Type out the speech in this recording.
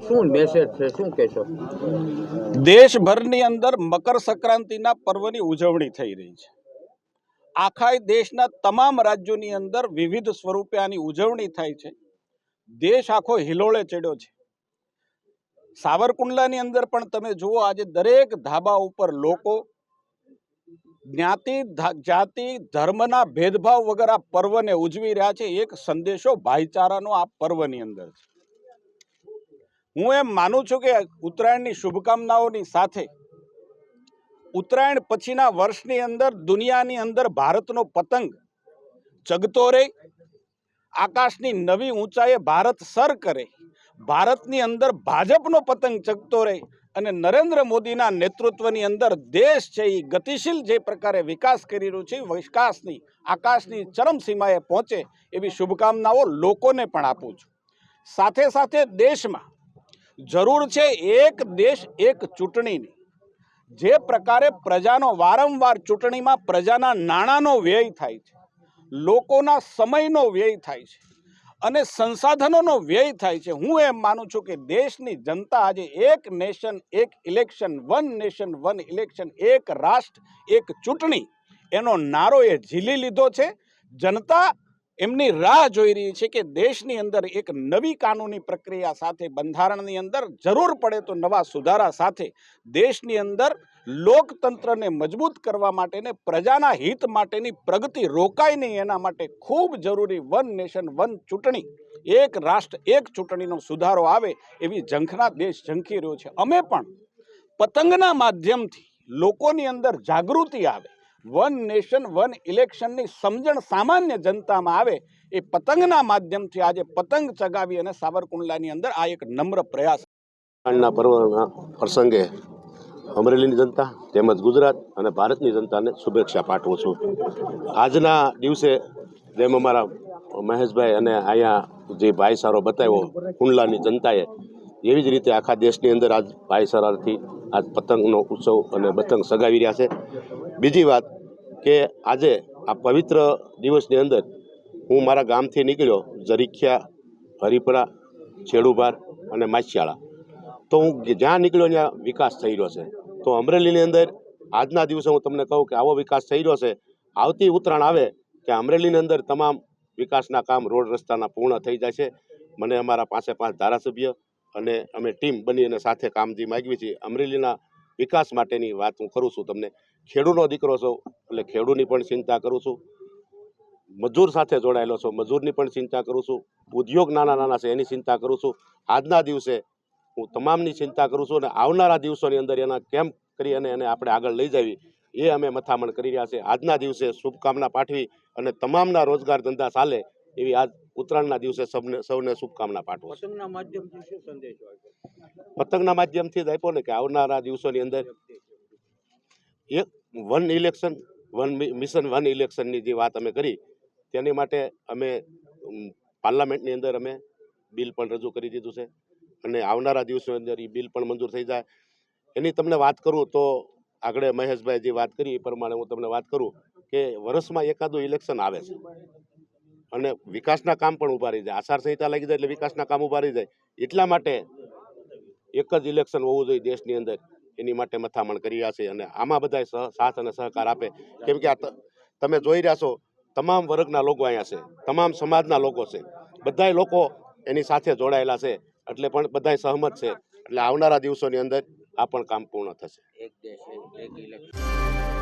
શું મેસેજ છે? શું કહેશો? દેશભરની અંદર મકર સંક્રાંતિના પર્વની ઉજવણી થઈ રહી છે. આખા દેશના તમામ રાજ્યોની અંદર વિવિધ સ્વરૂપે આની ઉજવણી થાય છે. દેશ આખો હિલોળે ચડ્યો છે. સાવરકુંડલાની અંદર પણ તમે જુઓ, આજે દરેક ધાબા ઉપર લોકો જ્ઞાતિ જાતિ, ધર્મના ભેદભાવ વગર આ પર્વને ઉજવી રહ્યા છે. એક સંદેશો ભાઈચારાનો આ પર્વની અંદર છે. હું એમ માનું છું કે ઉત્તરાયણની શુભકામનાઓની સાથે ઉત્તરાયણ પછીના વર્ષની અંદર દુનિયાની અંદર ભારતનો પતંગ ચગતો રહે, આકાશની નવી ઊંચાઈએ ભારત સર કરે, ભારતની અંદર ભાજપનો પતંગ ચગતો રહે અને નરેન્દ્ર મોદીના નેતૃત્વની અંદર દેશ છે એ ગતિશીલ જે પ્રકારે વિકાસ કરી રહ્યું છે વિકાસની, આકાશની ચરમસીમાએ પહોંચે એવી શુભકામનાઓ લોકોને પણ આપું છું. સાથે સાથે દેશમાં જરૂર છે એક દેશ, એક ચૂંટણીની. જે પ્રકારે પ્રજાનો વારંવાર ચૂંટણીમાં પ્રજાના નાણાંનો વ્યય થાય છે, લોકોના સમયનો વ્યય થાય છે અને સંસાધનોનો વ્યય થાય છે. હું એમ માનું છું કે દેશની જનતા આજે એક નેશન, એક election, one nation, one election, એક રાષ્ટ્ર, એક ચૂંટણી એનો નારો એ ઝીલી લીધો છે. જનતા એમની રાહ જોઈ રહી છે કે દેશની અંદર એક નવી કાનૂની પ્રક્રિયા સાથે, બંધારણની અંદર જરૂર પડે તો નવા સુધારા સાથે દેશની અંદર લોકતંત્રને મજબૂત કરવા માટેને, પ્રજાના હિત માટેની પ્રગતિ રોકાય નહીં, એના માટે ખૂબ જરૂરી વન નેશન, વન ચૂંટણી, એક રાષ્ટ્ર, એક ચૂંટણીનો સુધારો આવે એવી ઝંખના દેશ ઝંખી રહ્યો છે. અમે પણ પતંગના માધ્યમથી લોકોની અંદર જાગૃતિ આવે વન નેશન, વન ઇલેક્શનની સમજણ સામાન્ય જનતામાં આવે એ પતંગના માધ્યમથી આજે પતંગ ચગાવી અને સાવરકુંડલાની અંદર આ એક નમ્ર પ્રયાસ. ઉત્તરાયણના પર્વના પ્રસંગે અમરેલીની જનતા તેમજ ગુજરાત અને ભારતની જનતાને શુભેચ્છા પાઠવું છું. આજના દિવસે જેમ અમારા મહેશભાઈ અને અહીંયા જે ભાઈસારો બતાવ્યો, કુંડલાની જનતાએ, એવી જ રીતે આખા દેશની અંદર આજ ભાઈસારાથી આજ પતંગનો ઉત્સવ અને પતંગ સગાવી રહ્યા છે. બીજી વાત કે આજે આ પવિત્ર દિવસની અંદર હું મારા ગામથી નીકળ્યો ઝરીખિયા હરિપરા, છેડુભાર અને માછિયાળા. તો હું જ્યાં નીકળ્યો ત્યાં વિકાસ થઈ રહ્યો છે. તો અમરેલીની અંદર આજના દિવસે હું તમને કહું કે આવો વિકાસ થઈ રહ્યો છે. આવતી ઉત્તરાયણ આવે કે અમરેલીની અંદર તમામ વિકાસના કામ રોડ રસ્તાના પૂર્ણ થઈ જાય છે. મને અમારા પાસે પાંચ ધારાસભ્ય અને અમે ટીમ બની અને સાથે કામગીરી માગવી છીએ અમરેલીના વિકાસ માટેની વાત હું કરું છું તમને. ખેડૂનો દીકરો છું, એટલે ખેડૂની પણ ચિંતા કરું છું. મજૂર સાથે જોડાયેલો છું, મજૂરની પણ ચિંતા કરું છું. ઉદ્યોગ નાના નાના છે, એની ચિંતા કરું છું. આજના દિવસે હું તમામની ચિંતા કરું છું અને આવનારા દિવસોની અંદર એના કેમ્પ કરી અને એને આપણે આગળ લઈ જવી. એ અમે મથામણ કરી રહ્યા છે. આજના દિવસે શુભકામના પાઠવી અને તમામના રોજગાર ધંધા ચાલે એવી આજ ઉત્તરાયણના દિવસે સૌને સૌને શુભકામના પાઠવું પતંગના માધ્યમથી શું સંદેશો પતંગના માધ્યમથી જ આપ્યો ને કે આવનારા દિવસોની અંદર એક one election one mission one ઇલેક્શનની જે વાત અમે કરી તેની માટે અમે પાર્લામેન્ટની અંદર અમે બિલ પણ રજૂ કરી દીધું છે અને આવનારા દિવસોની અંદર એ બિલ પણ મંજૂર થઈ જાય. એની તમને વાત કરું તો આગળ મહેશભાઈ જે વાત કરી એ પ્રમાણે હું તમને વાત કરું કે વર્ષમાં એકાદું ઇલેક્શન આવે છે. અને વિકાસના કામ પણ ઊભા રહી જાય. આચારસંહિતા લાગી જાય એટલે વિકાસના કામ ઊભા રહી જાય. એટલા માટે એક જ ઇલેક્શન હોવું જોઈએ દેશની અંદર. એની માટે મથામણ કરી રહ્યા છે અને આમાં બધા સાથ અને સહકાર આપે. કેમ કે આ તમે જોઈ રહ્યા છો, તમામ વર્ગના લોકો અહીંયા છે. તમામ સમાજના લોકો છે. બધાય લોકો એની સાથે જોડાયેલા છે. એટલે પણ બધાય સહમત છે. એટલે આવનારા દિવસોની અંદર આ પણ કામ પૂર્ણ થશે. એક દેશ, એક ઇલેક્શન